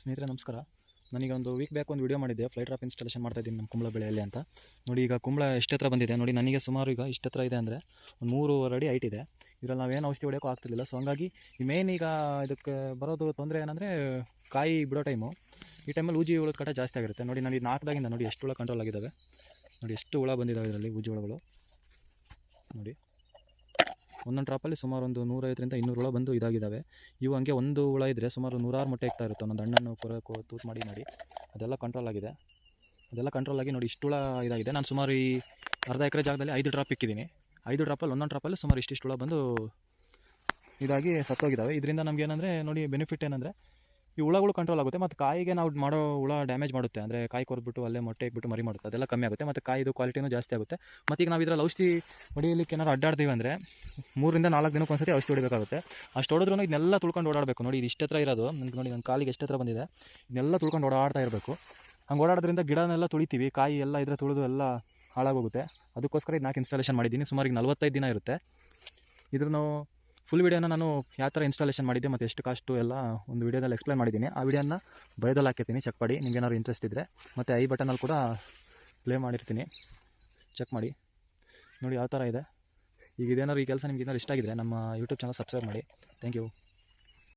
ಸ್ನೇಹಿತರೆ, ನಮಸ್ಕಾರ. ನನಗೆ ಒಂದು ವೀಕ್ ಬ್ಯಾಕ್ ಒಂದು ವೀಡಿಯೋ ಮಾಡಿದ್ದೆ. ಫ್ಲೈಟ್ ಆಫ್ ಇನ್ಸ್ಟಾಲೇಷನ್ ಮಾಡ್ತಾ ಇದ್ದೀನಿ ನಮ್ಮ ಕುಂಬಳ ಬೆಳೆಯಲ್ಲಿ ಅಂತ. ನೋಡಿ, ಈಗ ಕುಂಬಳ ಎಷ್ಟು ಹತ್ರ ಬಂದಿದೆ? ನೋಡಿ, ನನಗೆ ಸುಮಾರು ಈಗ ಇಷ್ಟೆತ್ರ ಇದೆ ಅಂದರೆ ಒಂದು ಮೂರುವರೆ ಅಡಿ ಹೈಟ್ ಇದೆ. ಇದರಲ್ಲಿ ನಾವೇನು ಔಷಧಿ ಹೊಡೆಯೋಕ್ಕೂ ಆಗ್ತಿರ್ಲಿಲ್ಲ. ಸೊ ಹಂಗಾಗಿ ಮೇನ್ ಈಗ ಇದಕ್ಕೆ ಬರೋದು ತೊಂದರೆ ಏನಂದರೆ ಕಾಯಿ ಬಿಡೋ ಟೈಮು ಈ ಟೈಮಲ್ಲಿ ಉಜಿ ಹುಳದ ಕಟ ಜಾಸ್ತಿ ಆಗಿರುತ್ತೆ. ನೋಡಿ, ನಾನು ಇದು ನಾಲ್ಕದಾಗಿಂದ ನೋಡಿ, ಎಷ್ಟು ಹುಳ ಕಂಟ್ರೋಲ್ ಆಗಿದ್ದಾವೆ. ನೋಡಿ, ಎಷ್ಟು ಹುಳ ಬಂದಿದ್ದಾವೆ ಇದರಲ್ಲಿ ಉಜಿ ಹುಳಗಳು. ನೋಡಿ. ಒಂದೊಂದು ಟ್ರಾಪಲ್ಲಿ ಸುಮಾರು ಒಂದು ನೂರೈದರಿಂದ ಇನ್ನೂರು ಹುಳ ಬಂದು ಇದಾಗಿದ್ದಾವೆ ಇವು ಹಂಗೆ ಒಂದು ಹುಳ ಇದ್ದರೆ ಸುಮಾರು ನೂರಾರು ಮೊಟ್ಟೆ ಆಗ್ತಾ ಇರುತ್ತೆ. ಒಂದೊಂದು ಹಣ್ಣನ್ನು ಕೊರಕು, ತೂತು ಮಾಡಿ ಮಾಡಿ. ಅದೆಲ್ಲ ಕಂಟ್ರೋಲ್ ಆಗಿದೆ. ಅದೆಲ್ಲ ಕಂಟ್ರೋಲ್ ಆಗಿ ನೋಡಿ ಇಷ್ಟು ಹುಳ ಇದಾಗಿದೆ. ನಾನು ಸುಮಾರು ಈ ಅರ್ಧ ಎಕರೆ ಜಾಗದಲ್ಲಿ ಐದು ಡ್ರಾಪ್ ಇಕ್ಕಿದ್ದೀನಿ. ಐದು ಡ್ರಾಪಲ್ಲಿ ಒಂದೊಂದು ಡ್ರಾಪಲ್ಲಿ ಸುಮಾರು ಇಷ್ಟಿಷ್ಟು ಹುಳ ಬಂದು ಇದಾಗಿ ಸತ್ತೋಗಿದ್ದಾವೆ ಇದರಿಂದ ನಮಗೇನಂದರೆ ನೋಡಿ ಬೆನಿಫಿಟ್ ಏನಂದರೆ ಈ ಹುಳಗಳು ಕಂಟ್ರೋಲ್ ಆಗುತ್ತೆ ಮತ್ತು ಕಾಯಿಗೆ ನಾವು ಮಾಡೋ ಹುಳ ಡ್ಯಾಮೇಜ್ ಮಾಡುತ್ತೆ. ಅಂದರೆ ಕಾಯಿ ಕೊರ್ಬಿಟ್ಟು ಅಲ್ಲೇ ಮೊಟ್ಟೆ ಇಟ್ಬಿಟ್ಟು ಮರಿ ಮಾಡುತ್ತೆ. ಅದೆಲ್ಲ ಕಮ್ಮಿ ಆಗುತ್ತೆ ಮತ್ತು ಕಾಯಿದು ಕ್ವಾಲಿಟಿನೂ ಜಾಸ್ತಿ ಆಗುತ್ತೆ. ಮತ್ತು ಈಗ ನಾವು ಇದರಲ್ಲಿ ಔಷಧಿ ಹೊಡಿಲಿಕ್ಕೆ ಏನಾದ್ರು ಅಡ್ಡಾಡ್ತೀವಿ ಅಂದರೆ ಮೂರಿಂದ ನಾಲ್ಕು ದಿನಕ್ಕೆ ಒಂದ್ಸತಿ ಔಷಧಿ ಹೊಡಿಬೇಕಾಗುತ್ತೆ. ಅಷ್ಟು ಹೊಡೆದ್ರೂ ಇದನ್ನೆಲ್ಲ ತುಳ್ಕೊಂಡು ಓಡಾಡಬೇಕು. ನೋಡಿ ಇದು ಇಷ್ಟತ್ರ ಇರೋದು. ನನಗೆ ನೋಡಿ ನನ್ನ ಕಾಲಿಗೆ ಎಷ್ಟು ಹತ್ರ ಬಂದಿದೆ. ಇದನ್ನೆಲ್ಲ ತುಳ್ಕೊಂಡು ಓಡಾಡ್ತಾ ಇರಬೇಕು. ಹಂಗೆ ಓಡಾಡೋದ್ರಿಂದ ಗಿಡನೆಲ್ಲ ತುಳಿತೀವಿ. ಕಾಯಿ ಎಲ್ಲ ಇದ್ರೆ ತುಳಿದು ಎಲ್ಲ ಹಾಳಾಗೋಗುತ್ತೆ. ಅದಕ್ಕೋಸ್ಕರ ಇದು ನಾಲ್ಕು ಇನ್ಸ್ಟಾಲೇಷನ್ ಮಾಡಿದ್ದೀನಿ. ಸುಮಾರಿಗೆ ನಲ್ವತ್ತೈದು ದಿನ ಇರುತ್ತೆ. ಇದ್ರನ್ನು ಫುಲ್ ವೀಡಿಯೋನ ನಾನು ಯಾವ ಥರ ಇನ್ಸ್ಟಾಲೇಷನ್ ಮಾಡಿದ್ದೆ ಮತ್ತು ಎಷ್ಟು ಕಾಸ್ಟು ಎಲ್ಲ ಒಂದು ವೀಡಿಯೋದಲ್ಲಿ ಎಕ್ಸ್ಪ್ಲೈನ್ ಮಾಡಿದ್ದೀನಿ. ಆ ವಿಡಿಯೋನ ಬಯೋದಲ್ಲಿ ಹಾಕಿರ್ತೀನಿ ಚೆಕ್ ಮಾಡಿ. ನಿಮ್ಗೆ ಏನಾದ್ರು ಇಂಟ್ರೆಸ್ಟ್ ಇದ್ದರೆ ಮತ್ತು ಐ ಬಟನಲ್ಲಿ ಕೂಡ ಪ್ಲೇ ಮಾಡಿರ್ತೀನಿ. ಚೆಕ್ ಮಾಡಿ. ನೋಡಿ ಯಾವ ಥರ ಇದೆ. ಈಗ ಇದೇನಾದ್ರು ಈ ಕೆಲಸ ನಿಮ್ಗೆ ಏನಾದ್ರು ಇಷ್ಟ ಆಗಿದ್ರೆ ನಮ್ಮ ಯೂಟ್ಯೂಬ್ ಚಾನಲ್ ಸಬ್ಸ್ಕ್ರೈಬ್ ಮಾಡಿ. Thank you